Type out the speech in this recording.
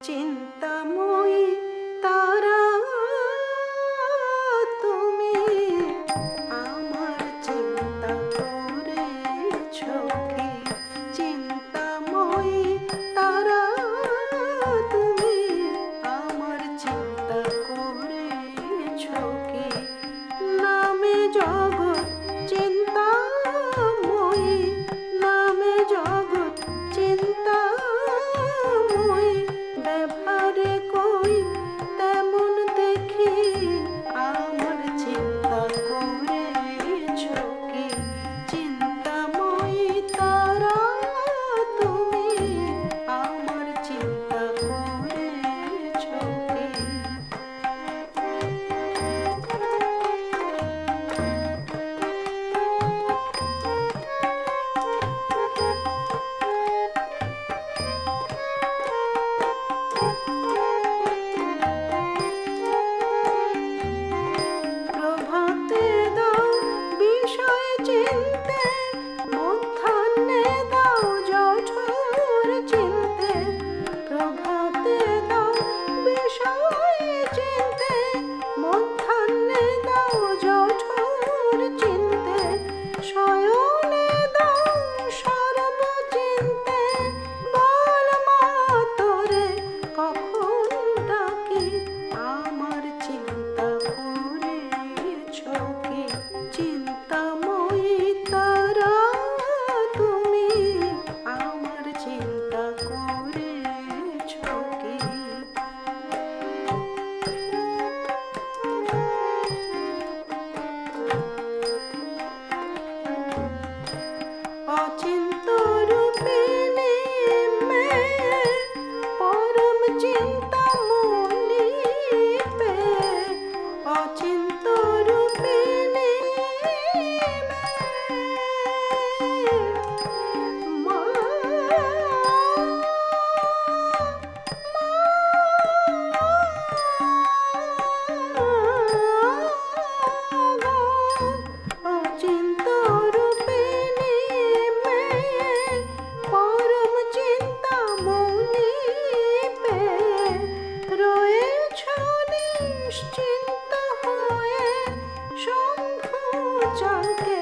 চিন্তাময়ী তারা তুমি আমার চিন্তা করেছ কি? চিন্তাময়ী তারা তুমি আমার চিন্তা করেছ Oh. चौके